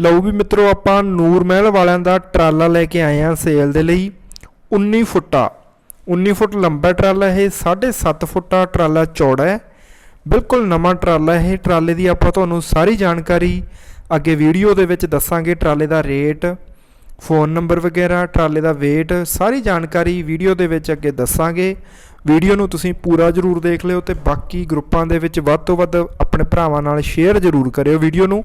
ਲਓ ਵੀ ਮਿੱਤਰੋ, ਆਪਾਂ ਨੂਰ ਮਹਿਲ ਵਾਲਿਆਂ ਦਾ ਟਰਾਲਾ ਲੈ ਕੇ ਆਏ ਆ ਸੇਲ ਦੇ ਲਈ। 19 ਫੁੱਟਾ 19 ਫੁੱਟ ਲੰਬਾ ਟਰਾਲਾ ਇਹ 7.5 ਫੁੱਟਾ ਟਰਾਲਾ ਚੌੜਾ ਹੈ। ਬਿਲਕੁਲ ਨਵਾਂ ਟਰਾਲਾ ਇਹ, ਟਰਾਲੇ ਦੀ ਆਪਾਂ ਤੁਹਾਨੂੰ ਸਾਰੀ ਜਾਣਕਾਰੀ ਅੱਗੇ ਵੀਡੀਓ ਦੇ ਵਿੱਚ ਦੱਸਾਂਗੇ, ਟਰਾਲੇ ਦਾ ਰੇਟ, ਫੋਨ ਨੰਬਰ ਵਗੈਰਾ, ਟਰਾਲੇ ਦਾ weight, ਸਾਰੀ ਜਾਣਕਾਰੀ ਵੀਡੀਓ ਦੇ ਵਿੱਚ ਅੱਗੇ ਦੱਸਾਂਗੇ। ਵੀਡੀਓ ਨੂੰ ਤੁਸੀਂ ਪੂਰਾ ਜ਼ਰੂਰ ਦੇਖ ਲਿਓ ਤੇ ਬਾਕੀ ਗਰੁੱਪਾਂ ਦੇ ਵਿੱਚ ਵੱਧ ਤੋਂ ਵੱਧ ਆਪਣੇ ਭਰਾਵਾਂ ਨਾਲ ਸ਼ੇਅਰ ਜ਼ਰੂਰ ਕਰਿਓ ਵੀਡੀਓ ਨੂੰ।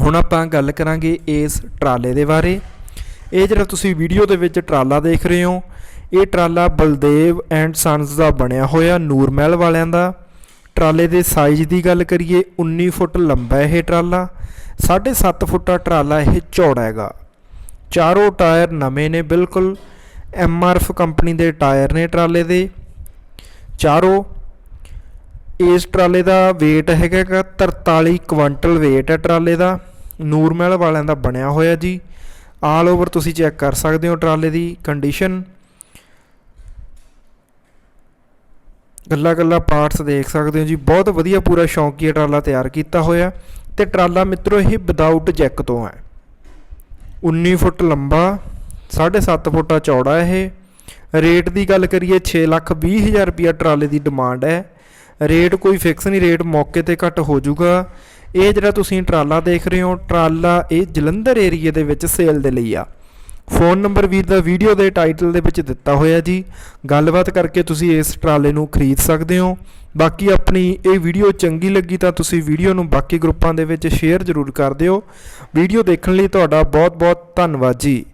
ਹੁਣ ਆਪਾਂ ਗੱਲ ਕਰਾਂਗੇ ਇਸ ਟਰਾਲੇ ਦੇ ਬਾਰੇ। ਇਹ ਜਿਹੜਾ ਤੁਸੀਂ ਵੀਡੀਓ ਦੇ ਵਿੱਚ ਟਰਾਲਾ ਦੇਖ ਰਹੇ ਹੋ, ਇਹ ਟਰਾਲਾ ਬਲਦੇਵ ਐਂਡ ਸਨਸ ਦਾ ਬਣਿਆ ਹੋਇਆ ਨੂਰਮਹਿਲ ਵਾਲਿਆਂ ਦਾ। ਟਰਾਲੇ ਦੇ ਸਾਈਜ਼ ਦੀ ਗੱਲ ਕਰੀਏ 19 ਫੁੱਟ ਲੰਬਾ ਇਹ ਟਰਾਲਾ 7.5 ਫੁੱਟਾ ਟਰਾਲਾ ਇਹ ਚੌੜਾ ਹੈਗਾ। ਚਾਰੋਂ ਟਾਇਰ ਨਵੇਂ ਨੇ ਬਿਲਕੁਲ ਐਮਆਰਐਫ ਕੰਪਨੀ ਦੇ ਟਾਇਰ ਨੇ ਟਰਾਲੇ ਦੇ। ਚਾਰੋਂ ਇਸ ਟਰਾਲੇ ਦਾ weight ਹੈਗਾ ਗਾ 43 ਕੁਇੰਟਲ weight ਹੈ ਟਰਾਲੇ ਦਾ। ਨੂਰਮਹਿਲ ਵਾਲਿਆਂ ਦਾ ਬਣਿਆ ਹੋਇਆ ਜੀ। ਆਲ ਓਵਰ ਤੁਸੀਂ ਚੈੱਕ ਕਰ ਸਕਦੇ ਹੋ ਟਰਾਲੇ ਦੀ ਕੰਡੀਸ਼ਨ ਗੱਲਾ ਗੱਲਾ ਪਾਰਟਸ ਦੇਖ ਸਕਦੇ ਹੋ ਜੀ। ਬਹੁਤ ਵਧੀਆ ਪੂਰਾ ਸ਼ੌਂਕੀਆ ਟਰਾਲਾ ਤਿਆਰ ਕੀਤਾ ਹੋਇਆ। ਤੇ ਟਰਾਲਾ ਮਿੱਤਰੋ ਇਹ ਵਿਦਆਊਟ ਜੈਕ ਤੋਂ ਹੈ। 19 ਫੁੱਟ ਲੰਬਾ 7.5 ਫੁੱਟਾ ਚੌੜਾ ਇਹ। ਰੇਟ ਦੀ ਗੱਲ ਕਰੀਏ 6 ਲੱਖ 20 ਹਜ਼ਾਰ ਰੁਪਿਆ ਟਰਾਲੇ ਦੀ ਡਿਮਾਂਡ ਹੈ। ਰੇਟ ਕੋਈ ਫਿਕਸ ਨਹੀਂ, ਰੇਟ ਮੌਕੇ ਤੇ ਘੱਟ ਹੋ ਜਾਊਗਾ। ਇਹ ਜਿਹੜਾ ਤੁਸੀਂ ਟਰਾਲਾ ਦੇਖ ਰਹੇ ਹੋ, ਟਰਾਲਾ ਇਹ ਜਲੰਧਰ ਏਰੀਏ ਦੇ ਵਿੱਚ ਸੇਲ ਦੇ ਲਈ ਆ। ਫੋਨ ਨੰਬਰ ਵੀਰ ਦਾ ਵੀਡੀਓ ਦੇ ਟਾਈਟਲ ਦੇ ਵਿੱਚ ਦਿੱਤਾ ਹੋਇਆ ਜੀ। ਗੱਲਬਾਤ ਕਰਕੇ ਤੁਸੀਂ ਇਸ ਟਰਾਲੇ ਨੂੰ ਖਰੀਦ ਸਕਦੇ ਹੋ। ਬਾਕੀ ਆਪਣੀ ਇਹ ਵੀਡੀਓ ਚੰਗੀ ਲੱਗੀ ਤਾਂ ਤੁਸੀਂ ਵੀਡੀਓ ਨੂੰ ਬਾਕੀ ਗਰੁੱਪਾਂ ਦੇ ਵਿੱਚ ਸ਼ੇਅਰ ਜ਼ਰੂਰ ਕਰ ਦਿਓ। ਵੀਡੀਓ ਦੇਖਣ ਲਈ ਤੁਹਾਡਾ ਬਹੁਤ ਬਹੁਤ ਧੰਨਵਾਦ ਜੀ।